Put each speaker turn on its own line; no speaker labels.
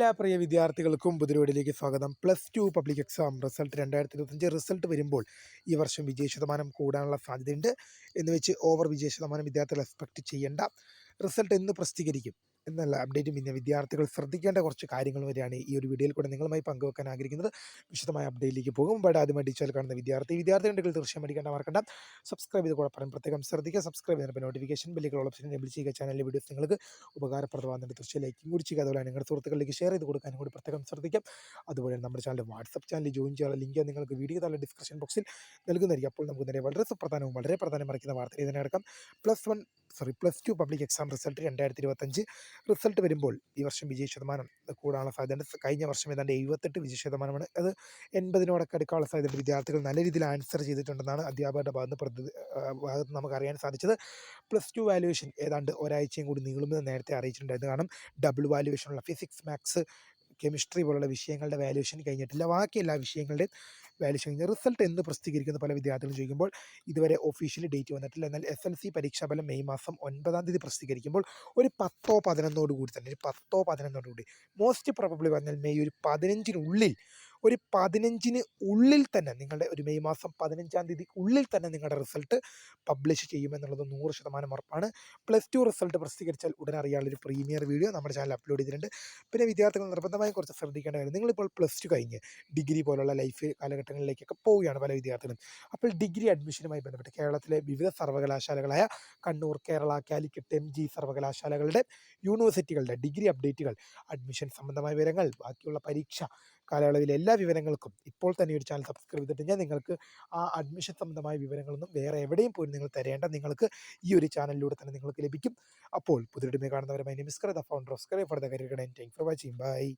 എല്ലാ പ്രിയ വിദ്യാർത്ഥികൾക്കും പുതിരോടിലേക്ക് സ്വാഗതം. Plus two public exam result രണ്ടായിരത്തി ഇരുപത്തഞ്ച് റിസൾട്ട് വരുമ്പോൾ ഈ വർഷം വിജയ ശതമാനം കൂടാനുള്ള സാധ്യതയുണ്ട്. എന്ന് വെച്ച് ഓവർ വിജയ ശതമാനം വിദ്യാർത്ഥികൾ എക്സ്പെക്ട് ചെയ്യേണ്ട. റിസൾട്ട് എന്ന് പ്രസിദ്ധീകരിക്കും. എന്നുള്ള അപ്ഡേറ്റും പിന്നെ വിദ്യാർത്ഥികൾ ശ്രദ്ധിക്കേണ്ട കുറച്ച് കാര്യങ്ങൾ വരെയാണ് ഈ ഒരു വീഡിയോയിൽ കൂടെ നിങ്ങളുമായി പങ്കുവെക്കാൻ ആഗ്രഹിക്കുന്നത്. വിശദമായ അപ്ഡേറ്റിലേക്ക് പോകും. ബട്ട് ആദ്യമായി ടീച്ചർ കാണുന്ന വിദ്യാർത്ഥി വിദ്യാർത്ഥികളുടെ തീർച്ചയായും പഠിക്കേണ്ട മറക്കണ്ട. സബ്സ്ക്രൈബ് ചെയ്ത് കൂടെ പറയാൻ പ്രത്യേകം ശ്രദ്ധിക്കുക. സബ്സ്ക്രൈബ് ചെയ്യുന്ന നോട്ടിഫിക്കേഷൻ ബില്ലുകൾ ഓപ്ഷൻ എനേബിൾ ചെയ്യുക. ചാനലിലെ വീഡിയോസ് നിങ്ങൾക്ക് ഉപകാരപ്രദമാകുന്നുണ്ട് തീർച്ചയായും ലൈക്കും കൂടി ചെയ്യുക. അതുപോലെ നിങ്ങളുടെ സുഹൃത്തുക്കളിലേക്ക് ഷെയർ ചെയ്ത് കൊടുക്കാനും കൂടി പ്രത്യേകം ശ്രദ്ധിക്കാം. അതുപോലെ നമ്മുടെ ചാനൽ വാട്സപ്പ് ചാനലിൽ ജോയിൻ ചെയ്യാനുള്ള ലിങ്ക് നിങ്ങൾക്ക് വീഡിയോ താഴെ ഡിസ്ക്രിപ്ഷൻ ബോക്സിൽ നൽകുന്നതായിരിക്കും. അപ്പോൾ നമുക്ക് നേരെ വളരെ സുപ്രധാനവും വളരെ പ്രധാനം മറിക്കുന്ന വാർത്തയിൽ തന്നെ അടക്കം plus one sorry plus two public exam result രണ്ടായിരത്തി ഇരുപത്തഞ്ച് റിസൾട്ട് വരുമ്പോൾ ഈ വർഷം വിജയ ശതമാനം കൂടാനുള്ള സാധ്യത കഴിഞ്ഞ വർഷം ഏതാണ്ട് എഴുപത്തെട്ട് വിജയ ശതമാനമാണ്. അത് എൺപതിനോടൊക്കെ അടുക്കാനുള്ള സാധ്യത വിദ്യാർത്ഥികൾ നല്ല രീതിയിൽ ആൻസർ ചെയ്തിട്ടുണ്ടെന്നാണ് അധ്യാപകരുടെ ഭാഗത്ത് പ്രതി ഭാഗത്ത് നമുക്ക് അറിയാൻ സാധിച്ചത്. പ്ലസ് ടു വാല്യുവേഷൻ ഏതാണ്ട് ഒരാഴ്ചയും കൂടി നീളുമെന്ന് നേരത്തെ അറിയിച്ചിട്ടുണ്ടായിരുന്നു. കാരണം ഡബിൾ വാല്യുവേഷനുള്ള ഫിസിക്സ് മാത്സ് കെമിസ്ട്രി പോലുള്ള വിഷയങ്ങളുടെ വാല്യുവേഷൻ കഴിഞ്ഞിട്ടില്ല. ബാക്കി എല്ലാ വിഷയങ്ങളുടെയും വാല്യുവേഷൻ കഴിഞ്ഞ റിസൾട്ട് എന്ന് പ്രസിദ്ധീകരിക്കുന്ന പല വിദ്യാർത്ഥികളും ചോദിക്കുമ്പോൾ ഇതുവരെ ഒഫീഷ്യലി ഡേറ്റ് വന്നിട്ടില്ല. എന്നാൽ എസ് എൽ സി പരീക്ഷാഫലം മെയ് മാസം ഒൻപതാം തീയതി പ്രസിദ്ധീകരിക്കുമ്പോൾ ഒരു പത്തോ പതിനൊന്നോട് കൂടി തന്നെ ഒരു പത്തോ പതിനൊന്നോട് കൂടി മോസ്റ്റ് പ്രോബബ്ലി പറഞ്ഞാൽ മെയ് ഒരു പതിനഞ്ചിനുള്ളിൽ ഒരു പതിനഞ്ചിന് ഉള്ളിൽ തന്നെ നിങ്ങളുടെ ഒരു മെയ് മാസം പതിനഞ്ചാം തീയതി ഉള്ളിൽ തന്നെ നിങ്ങളുടെ റിസൾട്ട് പബ്ലിഷ് ചെയ്യുമെന്നുള്ളത് നൂറ് ശതമാനം ഉറപ്പാണ്. പ്ലസ് ടു റിസൾട്ട് പ്രസിദ്ധീകരിച്ചാൽ അറിയാനുള്ള ഒരു പ്രീമിയർ വീഡിയോ നമ്മുടെ ചാനൽ അപ്ലോഡ് ചെയ്തിട്ടുണ്ട്. പിന്നെ വിദ്യാർത്ഥികൾ നിർബന്ധമായും കുറച്ച് ശ്രദ്ധിക്കേണ്ട കാര്യം നിങ്ങളിപ്പോൾ പ്ലസ് ടു കഴിഞ്ഞ് ഡിഗ്രി പോലുള്ള ലൈഫ് കാലഘട്ടങ്ങളിലേക്കൊക്കെ പോവുകയാണ് പല വിദ്യാർത്ഥികളും. അപ്പോൾ ഡിഗ്രി അഡ്മിഷനുമായി ബന്ധപ്പെട്ട് കേരളത്തിലെ വിവിധ സർവകലാശാലകളായ കണ്ണൂർ കേരള കാലിക്കറ്റ് എം ജി സർവകലാശാലകളുടെ യൂണിവേഴ്സിറ്റികളുടെ ഡിഗ്രി അപ്ഡേറ്റുകൾ അഡ്മിഷൻ സംബന്ധമായ വിവരങ്ങൾ ബാക്കിയുള്ള പരീക്ഷ കാലയളവിലെ എല്ലാ വിവരങ്ങൾക്കും ഇപ്പോൾ തന്നെ ഒരു ചാനൽ സബ്സ്ക്രൈബ് ചെയ്തിട്ട് ഞാൻ നിങ്ങൾക്ക് ആ അഡ്മിഷൻ സംബന്ധമായ വിവരങ്ങളൊന്നും വേറെ എവിടെയും പോയി നിങ്ങൾ തരേണ്ട നിങ്ങൾക്ക് ഈ ഒരു ചാനലിലൂടെ തന്നെ നിങ്ങൾക്ക് ലഭിക്കും. അപ്പോൾ പുതിയ കാണുന്നവരുമായി founder of സ്കറി for the career for watching bye